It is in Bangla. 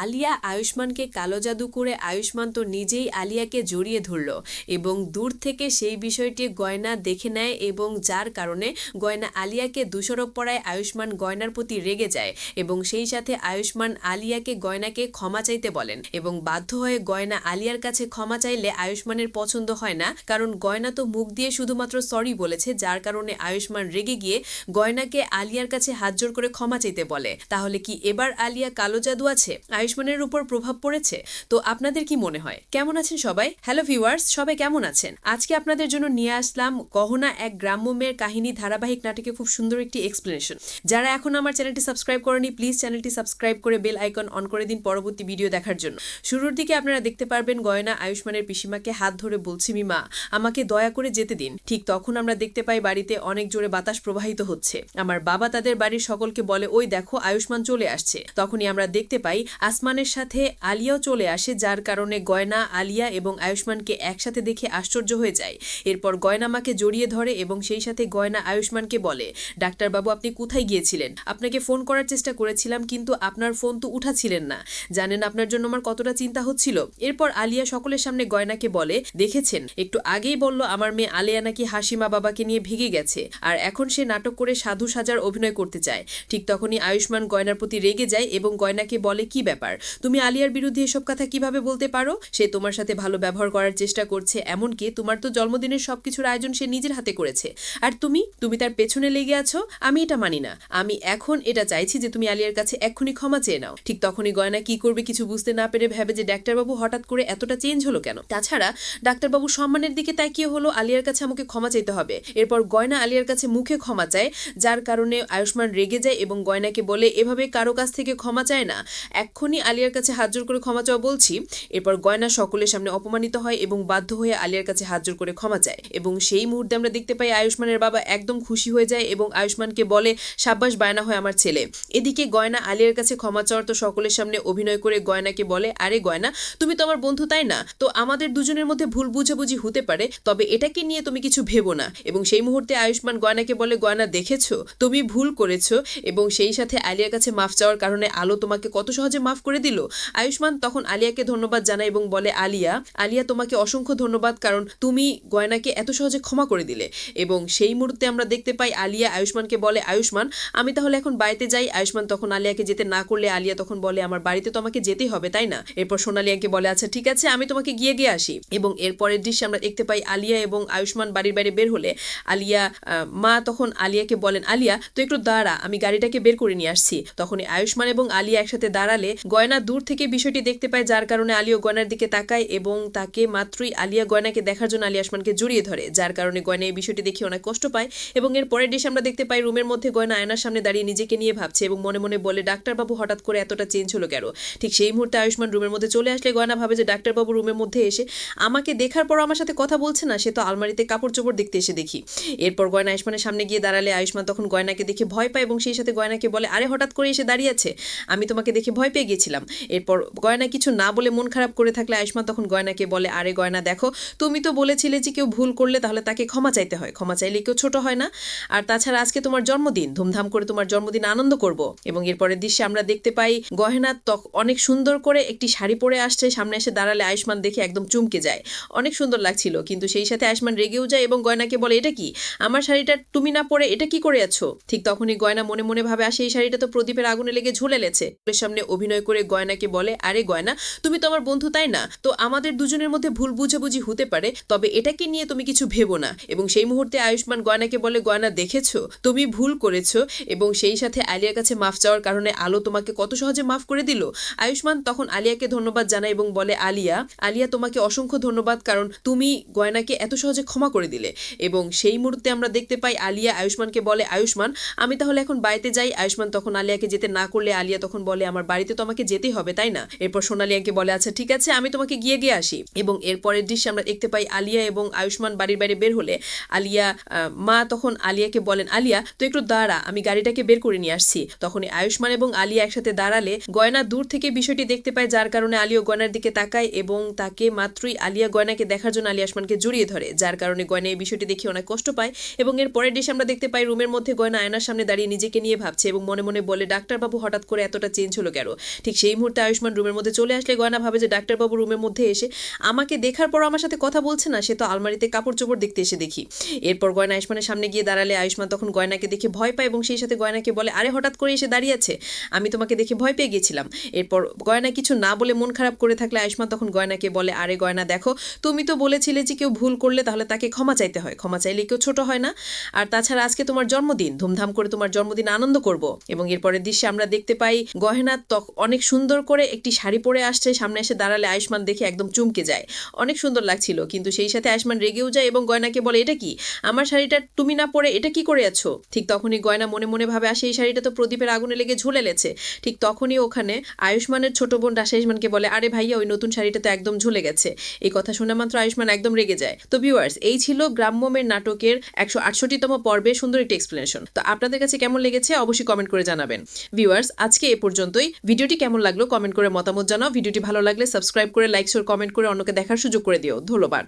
আলিয়া আয়ুষ্মানকে কালো জাদু করে আয়ুষ্মান তো নিজেই আলিয়াকে জড়িয়ে ধরল এবং দূর থেকে সেই বিষয়টি গয়না দেখে নেয় এবং যার কারণে গয়না আলিয়াকে দোষারোপ পড়ায় আয়ুষ্মান গয়নার প্রতি রেগে যায় এবং সেই সাথে আয়ুষ্মান আলিয়াকে গয়নাকে ক্ষমা চাইতে বলেন এবং বাধ্য হয়ে গয়না আলিয়ার কাছে ক্ষমা চাইলে আয়ুষ্মানের পছন্দ হয় না কারণ গয়না তো মুখ দিয়ে শুধুমাত্র সরি বলেছে যার কারণে আয়ুষ্মান রেগে গিয়ে গয়নাকে আলিয়ার কাছে হাত জোর করে ক্ষমা চাইতে বলে। তাহলে কি এবার আলিয়া কালো জাদু আছে? আয়ুষ্মানের উপর প্রভাব পড়েছে? তো আপনাদের কি মনে হয়? কেমন আছেন সবাই? হ্যালো ভিউয়ার্স সবাই কেমন আছেন? আজকে আপনাদের জন্য নিয়ে আসলাম গহনা এক গ্রাম্য মেয়ের কাহিনী ধারাবাহিক নাটকে খুব সুন্দর একটি এক্সপ্লেনেশন যারা এখন আমার চ্যানেলটি সাবস্ক্রাইব করেনি প্লিজ চ্যানেলটি সাবস্ক্রাইব করে বেল আইকন অন করে দিন পরবর্তী ভিডিও দেখার জন্য। শুরুর দিকে আপনারা দেখতে পারবেন গয়না আয়ুষ্মানের পিসিমাকে হাত ধরে বলছি মিমা আমাকে দয়া করে যেতে দিন। ঠিক তখন আমরা দেখতে পাই বাড়িতে অনেক জোরে বাতাস প্রবাহিত হচ্ছে। আমার বাবা তাদের বাড়ির সকলকে বলে, ওই দেখো, আয়ুষ্মান চলে আসছে। তখনই আমরা দেখতে পাই আসমানের সাথে আলিয়াও চলে আসে, যার কারণে গয়না, আলিয়া এবং আয়ুষ্মানকে একসাথে দেখে আশ্চর্য হয়ে যায়। এরপর গয়না মাকে জড়িয়ে ধরে এবং সেই সাথে গয়না আয়ুষ্মানকে বলে, ডাক্তারবাবু, আপনি কোথায় গিয়েছিলেন? আপনাকে ফোন করার চেষ্টা করেছিলাম, কিন্তু আপনার ফোন তো উঠাছিলেন না। জানেন আপনার জন্য আমার কতটা চিন্তা হচ্ছিল? এরপর আলিয়া সকলের সামনে গয়নাকে বলে, দেখেছেন, একটু আগেই বলল, আমার মেয়ে আলিয়া নাকি হাসিমা বাবাকে নিয়ে ভেগে গেছে, আর এখন সে নাটক করে সাধু সাজার অভিনয় করতে চায়। ঠিক তখনই আয়ুষ্মান গয়নার প্রতি রেগে যায় এবং গয়নাকে বলে, কি ব্যাপার? তুমি আলিয়ার বিরুদ্ধে এসব কথা কীভাবে বলতে পারো? সে তোমার সাথে ভালো ব্যবহার করার চেষ্টা করছে, এমনকি তোমার তো জন্মদিনের সবকিছুর আয়োজন সে নিজের হাতে করেছে। আর তুমি? তুমি তার পেছনে লেগে আছো? আমি এটা মানি না। আমি এখন এটা চাইছি যে তুমি আলিয়ার কাছে এক্ষুনি ক্ষমা চেয়ে নাও। ঠিক তখনই গয়না কি করবে কিছু বুঝতে না পেরে ভেবে যে ডাক্তারবাবু হঠাৎ করে এতটা চেঞ্জ হলো কেন? তাছাড়া ডাক্তারবাবু সম্মানের দিকে তাকিয়ে হলো, আলিয়ার কাছে আমাকে ক্ষমা চাইতে হবে। এরপর গয়না আলিয়ার কাছে মুখে ক্ষমা চায়, যার কারণে আয়ুষ্মান রেগে যায় এবং গয়নাকে বলে, এভাবে কারও কাছ থেকে ক্ষমা চায় না। এক্ষুনি আলিয়ার কাছে হাত জোর করে ক্ষমা চাওয়া বলছি। এরপর গয়না সকলের সামনে অপমানিত হয় এবং বাধ্য হয়ে আলিয়ার কাছে হাত জোর করে ক্ষমা চায়। এবং সেই মুহূর্তে আমরা দেখতে পাই আয়ুষ্মানের বাবা একদম খুশি হয়ে যায় এবং আয়ুষ্মানকে বলে, সাব্বাস, বায়না হয় আমার ছেলে। এদিকে গয়না আলিয়ার কাছে ক্ষমা চাওয়ার তো সকলের সামনে অভিনয় করে গয়নাকে বলে, আরে গয়না, তুমি তো আমার বন্ধু, তাই না? তো আমাদের দুজনের মধ্যে ভুল বুঝাবুঝি হতে পারে, তবে এটাকে নিয়ে তুমি কিছু ভেবো না। এবং সেই মুহূর্তে আয়ুষ্মান গয়নাকে বলে, গয়না, দেখেছ? তুমি ভুল করেছ। এবং সেই সাথে আলিয়ার কাছে মাফ চাওয়ার কারণে আলো তোমাকে কত সহজে মাফ করে দিল। আয়ুষ্মান তখন আলিয়াকে ধন্যবাদ জানায় এবং বলে, আলিয়া আলিয়া তোমাকে অসংখ্য ধন্যবাদ কারণ তুমি গয়নাকে এত সহজে ক্ষমা করে দিলে। এবং সেই মুহূর্তে আমরা দেখতে পাই আলিয়া আয়ুষ্মানকে বলে, আয়ুষ্মান, আমি তাহলে এখন বাড়িতে যাই। আয়ুষ্মান তখন আলিয়াকে যেতে না করলে আলিয়া তখন বলে, আমার বাড়িতে তো আমাকে যেতেই হবে, তাই না? এরপর সোনালিয়াকে বলে আচ্ছা ঠিক আছে, আমি তোমাকে গিয়ে গিয়ে আসি। এবং এরপরের দৃশ্যে আমরা দেখতে পাই আলিয়া এবং আয়ুষ্মান বাড়ির বাইরে বের হলে আলিয়া মা তখন আলিয়াকে বলেন, আলিয়া তো একটু দাঁড়া, আমি গাড়িটাকে বের করে নিয়ে আসছি। তখন আয়ুষ্মান এবং আলিয়া একসাথে দাঁড়ালে গয়না দূর থেকে বিষয়টি দেখতে পায়, যার কারণে আলিয়া গয়নার দিকে তাকায় এবং তাকে মাত্রই আলিয়া গয়নাকে দেখার জন্য আলিয়া আসমানকে জড়িয়ে ধরে, যার কারণে গয়না এই বিষয়টি দেখে অনেক কষ্ট পায় এবং এর পরের ডিশ আমরা দেখতে পাই, রুমের মধ্যে গয়না আয়নার সামনে দাঁড়িয়ে নিজেকে নিয়ে ভাবছে এবং মনে মনে বলে, ডাক্তারবাবু, হঠাৎ করে এতটা চেঞ্জ হলো কেন? ঠিক সেই মুহূর্তে আয়ুষ্মান রুমের মধ্যে চলে আসলে গয়না ভাবে যে, ডাক্তারবাবু, রুমের মধ্যে এসে আমাকে দেখার পর আমার সাথে কথা বলছে না, সে তো আলমারিতে কাপড় চোপড় দেখতে এসে দেখি। এরপর গয়না আয়ুষ্মানের সামনে গিয়ে দাঁড়ালে আয়ুষ্মান তখন গয়নাকে দেখে ভয় পায় এবং সেই সাথে গয়নাকে বলে, আরে, হঠাৎ করে এসে দাঁড়িয়ে আছে, আমি তোমাকে দেখে ভয় পেয়ে গেছিলাম এরপর গয়না কিছু না বলে মন খারাপ করে থাকলে আয়ুষ্মান তখন গয়নাকে বলে, আরে গয়না, দেখো, তুমি তো বলেছিলে যে কেউ ভুল করলে তাহলে তাকে ক্ষমা চাইতে হয়। ক্ষমা চাইলে কেউ ছোট হয় না। আর তাছাড়া আজকে তোমার জন্মদিন। ধুমধাম করে তোমার জন্মদিন আনন্দ করব। এবং এরপরের দৃশ্যে আমরা দেখতে পাই গহেনা তক অনেক সুন্দর করে একটি শাড়ি পরে আসছে। সামনে এসে দাঁড়ালে আয়ুষ্মান দেখে একদম চমকে যায়। অনেক সুন্দর লাগছিল, কিন্তু সেই সাথে আয়ুষ্মান রেগেও যায় এবং গয়নাকে বলে, এটা কি? আমার শাড়িটা তুমি না পরে এটা কি করে আছো? ঠিক তখনই গয়না মনে মনে ভাবে, আসে, এই শাড়িটা তো প্রদীপের আগুনে লেগে ঝুলে লেছে সামনে অভিনয় করে গয়নাকে বলে, আরে গয়না, তুমি তো আমার বন্ধু, তাই না? তো আমাদের দুজনের মধ্যে ভুল বুঝাবুঝি হতে পারে, তবে এটাকে নিয়ে তুমি কিছু ভেবো না। এবং সেই মুহূর্তে আয়ুষ্মান গয়নাকে বলে, গয়না দেখেছ? তুমি ভুল করেছ। এবং সেই সাথে আলিয়ার কাছে মাফ চাওয়ার কারণে আলো তোমাকে কত সহজে মাফ করে দিল। আয়ুষ্মান তখন আলিয়াকে ধন্যবাদ জানায় এবং বলে, আলিয়া আলিয়া তোমাকে অসংখ্য ধন্যবাদ, কারণ তুমি গয়নাকে এত সহজে ক্ষমা করে দিলে। এবং সেই মুহূর্তে আমরা দেখতে পাই আলিয়া আয়ুষ্মানকে বলে, আয়ুষ্মান, আমি তাহলে এখন বাড়িতে যাই। আয়ুষ্মান তখন আলিয়াকে যেতে না করলে আলিয়া তখন বলে, আমার বাড়িতে তো আমাকে যেতেই হবে, তাই না? এরপর সোনালিয়াকে বলে আচ্ছা ঠিক আছে, আমি তোমাকে গিয়ে গিয়ে আসি। এবং এরপরের দৃশ্যে আমরা দেখতে পাই আলিয়া এবং আয়ুষ্মান বাড়ির বাইরে বের হলে আলিয়া মা তখন আলিয়াকে বলেন, আলিয়া তো একটু দাঁড়া, আমি গাড়িটাকে বের করে নিয়ে আসছি। তখনই আয়ুষ্মান এবং আলিয়া একসাথে দাঁড়ালে গয়না দূর থেকে বিষয়টি দেখতে পায়, যার কারণে আলিয়া গয়নার দিকে তাকায় এবং তাকে মাত্রই আলিয়া গয়নাকে দেখার জন্য আলিয়া আসমানকে জড়িয়ে ধরে, যার কারণে গয়না এই বিষয়টি দেখে অনেক কষ্ট পায়। এবং এর পরের ডিশ আমরা দেখতে পাই রুমের মধ্যে গয়না আয়নার সামনে দাঁড়িয়ে নিজেকে নিয়ে ভাবছে এবং মনে মনে বলে, ডাক্তারবাবু, হঠাৎ করে এতটা চেঞ্জ হলো কেন? ঠিক সেই মুহূর্তে আয়ুষ্মান রুমের মধ্যে চলে আসলে গয়না ভাবে যে ডাক্তারবাবু রুমের মধ্যে এসে আমাকে দেখার পর আমার সাথে কথা বলছে না, সে তো আলমারিতে কাপড় চোপড় দেখতে এসে দেখি। এরপর গয়না আয়ুষ্মানের সামনে গিয়ে দাঁড়ালে আয়ুষ্মান তখন গয়নাকে দেখে ভয় পায় এবং সেই সাথে গয়নাকে বলে, আরে, হঠাৎ করে এসে দাঁড়িয়ে আছে? আমি তোমাকে দেখে ভয় পেয়ে গেছিলাম এরপর গয়না কিছু না বলে মন খারাপ করে থাকলে আয়ুষ্মান তখন গয়নাকে বলে, আরে, গয়না, দেখো, তুমি তো বলেছিলে যে কেউ ভুল করলে তাহলে তাকে ক্ষমা চাইতে হয়। ক্ষমা চাইলে কেউ ছোট হয় না। আর তাছাড়া আজকে তোমার জন্মদিন, ধুমধাম করে তোমার জন্মদিন আনন্দ করব। এবং এরপরের দৃশ্যে আমরা দেখতে পাই গহেনা তখ অনেক সুন্দর করে একটি শাড়ি পরে আসছে, সামনে এসে দাঁড়ালে আয়ুষ্মান দেখে একদম চুমকে যায়। অনেক সুন্দর লাগছিল, কিন্তু সেই সাথে আয়ুষ্মান রেগেও যায় এবং গয়নাকে বলে, এটা কি? আমার শাড়িটা তুমি না পরে এটা কি করে আছো? ঠিক তখনই গয়না মনে মনে ভাবে আসে এই শাড়িটা তো প্রদীপের আগুনে লেগে ঝুলে লেছে ঠিক তখনই ওখানে আয়ুষ্মানের ছোট বোন আয়ুষ্মানকে বলে, আরে ভাইয়া, ওই নতুন শাড়িটা তো একদম ঝুলে গেছে। এই কথা শোনা মাত্র আয়ুষ্মান একদম রেগে যায়। তো ভিউয়ার্স এই ছিল গ্রাম্যমের নাটকের একশো আটষট্টিতম পর্বে সুন্দর একটি এক্সপ্লেনেশন তো আপনাদের কাছে কেমন লেগেছে অবশ্যই কমেন্ট করে জানাবেন। ভিউয়ার্স আজকে এ পর্যন্তই। ভিডিওটি কেমন লাগল? কমেন্ট করে মতামত জানাও। ভিডিওটি ভালো লাগলে সাবস্ক্রাইব করে লাইক শেয়ার কমেন্ট করে অন্যকে দেখার সুযোগ করে দিও। ধন্যবাদ।